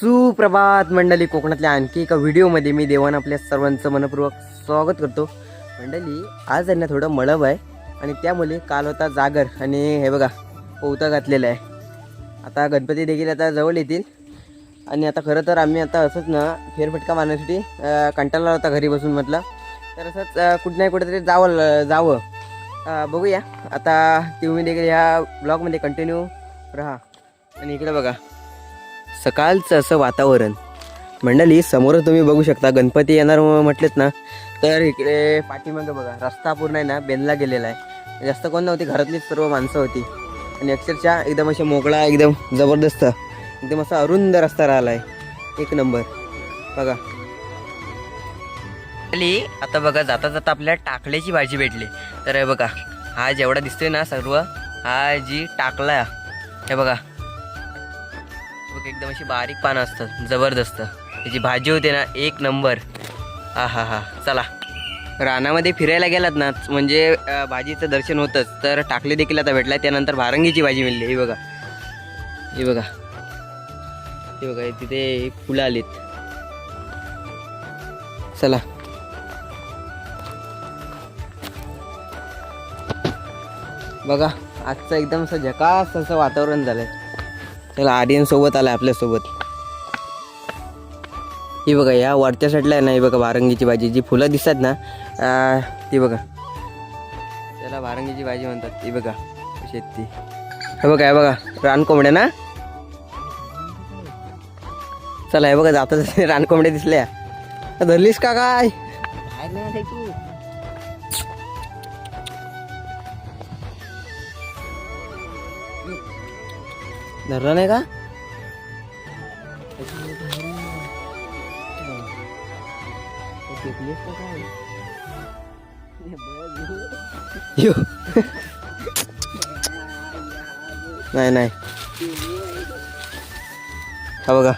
सुप्रभात मंडळी. कोकणातल्या आणखी एका व्हिडिओमध्ये मी देवान आपल्या सर्वांचं मनपूर्वक स्वागत करतो. मंडळी आज त्यांना थोडं मळब आहे आणि त्यामुळे काल होता जागर आणि हे बघा पोवता घातलेलं आहे. आता गणपती देखील आता जवळ येतील. आणि आता खरं तर आम्ही आता असंच ना फेरफटका मारण्यासाठी कंटाळला होता घरी बसून म्हटलं. तर असंच कुठं नाही कुठेतरी जावं जावं. बघूया. आता तुम्ही देखील ह्या ब्लॉगमध्ये कंटिन्यू राहा. आणि इकडे बघा. सकाळचं असं वातावरण. मंडळी समोर तुम्ही बघू शकता गणपती येणार म्हटलेत ना तर इकडे पाठीमागं बघा रस्ता पूर्ण आहे ना बेनला गेलेला आहे. जास्त कोण नव्हती घरातलीच सर्व माणसं होती. आणि अक्षरशः एकदम असे मोकळा एकदम जबरदस्त एकदम असा अरुंद रस्ता राहिला आहे एक नंबर. बघा. अली आता बघा जाता जाता आपल्याला टाकल्याची भाजी भेटली. तर हे बघा हा जेवढा दिसतोय ना सर्व हा जी टाकला हे बघा. बघ एकदम अशी बारीक पानं असतात जबरदस्त. त्याची भाजी होते ना एक नंबर. हा हा हा चला. रानामध्ये फिरायला गेलात ना म्हणजे भाजीचं दर्शन होतंच. तर टाकले देखील आता भेटला त्यानंतर भारंगीची भाजी मिळली. हे बघा. हे बघा. हे बघा तिथे फुलं आलीत. चला. बघा आजचं एकदम असं झकास असं वातावरण झालंय. चला आर्यन सोबत आलाय आपल्यासोबत ही बघा या वरच्या साईडला आहे ना ही बघा वारंगीची भाजी. जी फुलं दिसतात ना ती बघा. त्याला वारंगीची भाजी म्हणतात ती बघा शेती हे बघा हे बघा रानकोंबड्या ना? चला हे बघा जाता रानकोंबड्या दिसल्या. धरलीस का काय? नाही तू धरला नाही का? नाही नाही. हा बघा.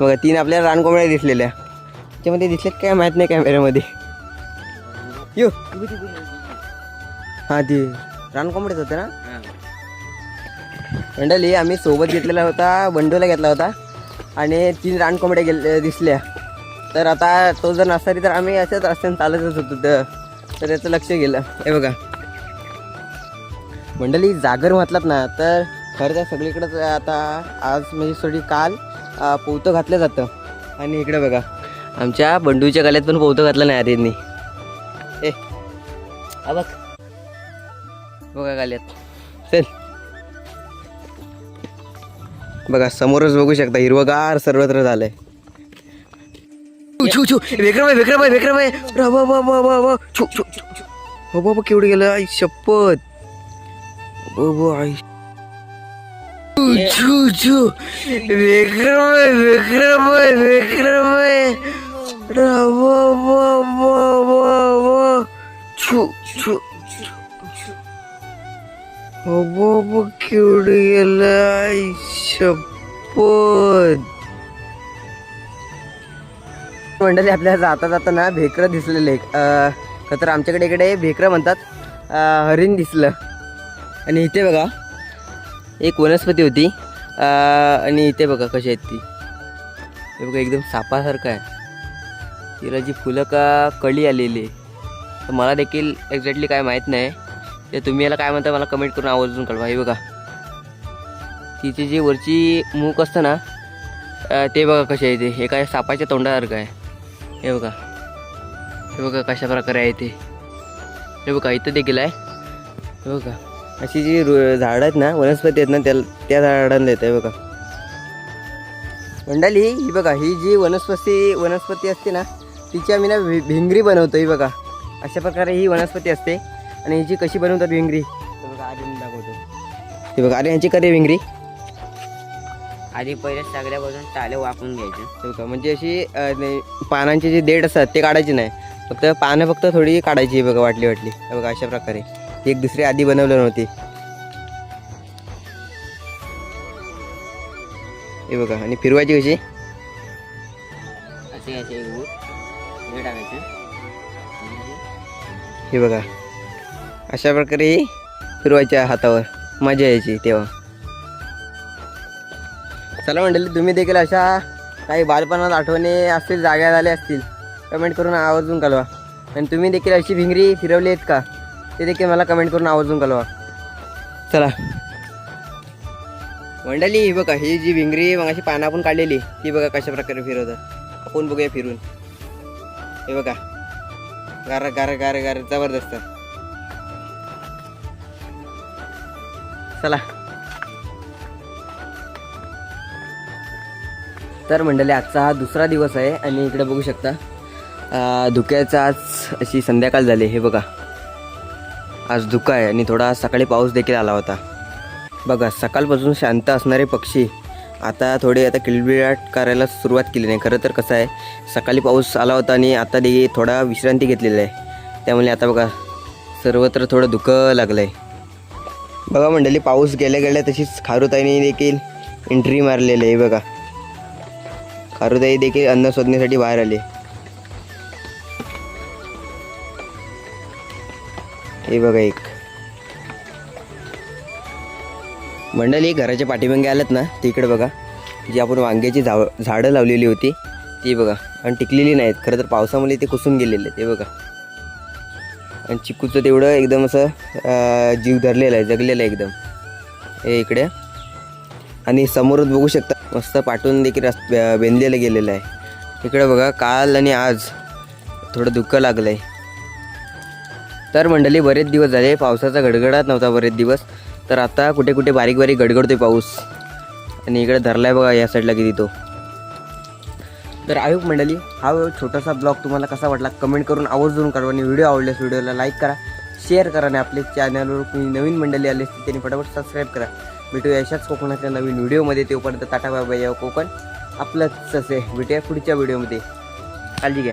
बघा तीन आपल्याला रानकोंबड्या दिसलेल्या. त्याच्यामध्ये दिसलेत काय माहीत नाही कॅमेऱ्यामध्ये यो. हा ती रानकोंबड्याच होते ना? मंडळी आम्ही सोबत घेतलेला होता बंडूला घेतला होता. आणि तीन रानकोंबड्या गेले दिसल्या. तर आता तो जर नसता तर आम्ही अशाच रस्त्याने चालतच होतो. तर याचं लक्ष गेलं. हे बघा. मंडळी जागर म्हटलात ना तर खरं तर सगळीकडंच आता आज म्हणजे थोडी काल पोवतं घातलं जातं. आणि इकडे बघा. आमच्या बंडूच्या गल्यात पण पोवतं घातलं नाही आर्यननी ए बघ. बघा गाल्यात चल. बघा समोरच बघू शकता हिरवगार सर्वत्र झालंय. छू छू विक्रम आहे विक्रम आहे विक्रम आहे वा वा वा वा वा. छू छू हो, हो, हो बाबा केवढं गेलं? आई शपथ. बाबा आई. छू छू विक्रम आहे विक्रम आहे विक्रम आहे वा वा वा वा वा. छू छू हो बाबा केवढं गेलं? आई शपथ मंडळी आपल्याला जाता जाता ना भेकरं दिसलेले आहे तर आमच्याकडे इकडे भेकरं म्हणतात. हरिण दिसलं. आणि इथे बघा एक वनस्पती होती. आणि इथे बघा कशी आहेत ती. हे बघा एकदम सापासारखं आहे. तिला जी फुलं का कळी आलेली आहे. तर मला देखील एक्झॅक्टली काय माहीत नाही. तर तुम्ही याला काय म्हणता मला कमेंट करून आवर्जून कळवा. हे बघा. तिची जी वरची मूक असतं ना ते बघा कसे आहे ते. एका सापाच्या तोंडासारखं आहे. हे बघा. हे बघा कशा प्रकारे आहे ते. हे बघा इथं देखील आहे. हे बघा. अशी जी रु- झाडं आहेत ना वनस्पती आहेत ना त्या त्या झाडांना येत आहे बघा. मंडळी ही बघा ही जी वनस्पती वनस्पती असते ना तिची आम्ही ना भि- भिंगरी बनवतो ही बघा. अशा प्रकारे ही वनस्पती असते. आणि हिची कशी बनवतात भिंगरी? बघा आधी दाखवतो. हे बघा अरे यांची कधी भिंगरी? आधी पहिले सगळ्या बाजून टाले वाकून घ्यायचे. हे म्हणजे अशी अ, ने- पानांचे जे देठ असतात ते काढायचे नाही. फक्त पानं फक्त थोडी काढायची बघा वाटली वाटली. हे बघा अशा प्रकारे. एक दुसरी आधी बनवलं नव्हती. हे बघा आणि फिरवायची कशी? असे घ्यायचे एक बूट. हे टाकायचे. हे बघा. अशा प्रकारे फिरवायच्या हातावर. मजा यायची तेव्हा. चला मंडळी तुम्ही देखील अशा काही बालपणात आठवणी असतील जाग्या झाल्या असतील कमेंट करून आवर्जून कळवा. आणि तुम्ही देखील अशी भिंगरी फिरवली आहेत का ते देखील मला कमेंट करून आवर्जून कळवा. चला. मंडळी ही बघा ही जी भिंगरी मग अशी पानं आपण काढलेली ती बघा कशा प्रकारे फिरवतात. आपण बघूया फिरून. हे बघा. गार गार गार गार जबरदस्त. चला. तर मंडळी आजचा हा दुसरा दिवस आहे आणि इकडे बघू शकता धुक्याचा धुक्याचं आज अशी संध्याकाळ झाली हे बघा. आज धुका आहे आणि थोडा सकाळी पाऊस देखील आला होता. बघा सकाळपासून शांत असणारे पक्षी आता थोडे आता किलबिलाट करायला सुरुवात केली नाही. खरं तर कसं आहे सकाळी पाऊस आला होता आणि आता देखील थोडा विश्रांती घेतलेला आहे. त्यामुळे आता बघा सर्वत्र थोडं धुकं लागलं आहे बघा मंडळी पाऊस गेल्या गेल्या तशीच खारुताईने देखील एंट्री मारलेली आहे बघा. अरुदाई देखील अन्न शोधण्यासाठी बाहेर आले. हे बघा एक. मंडळी घराच्या पाठीमागे आलत ना तिकडे बघा. जी आपण वांग्याची झाव झाडं लावलेली होती ती बघा. आणि टिकलेली नाहीत. खरं तर पावसामुळे ते कुसून गेलेले ते बघा. आणि चिकूचं तेवढं एकदम असं जीव धरलेला आहे जगलेला आहे एकदम. हे इकडे. आणि समोरच बघू शकता मस्त पाठवून देखील रस बेंदलेलं गेलेलं आहे. इकडे बघा काल आणि आज थोडं दुःख लागलं आहे तर मंडळी बरेच दिवस झाले पावसाचा गडगडाट नव्हता बरेच दिवस. तर आता कुठे कुठे बारीक बारीक गडगडतोय पाऊस. आणि इकडे धरलाय बघा या साईडला किती तो. तर आयोग मंडळी हा छोटासा ब्लॉग तुम्हाला कसा वाटला कमेंट करून आवर्जून करा आणि व्हिडिओ आवडल्यास व्हिडिओला लाईक करा शेअर करा आणि आपले चॅनलवर कोणी नवीन मंडळी आले असतील त्यांनी फटाफट सबस्क्राईब करा. भेटूया अशाच कोकणातल्या नवीन व्हिडिओमध्ये. तोपर्यंत टाटा बाबा या कोकण. आपलंच असे भेटूया पुढच्या व्हिडिओमध्ये. काळजी घ्या.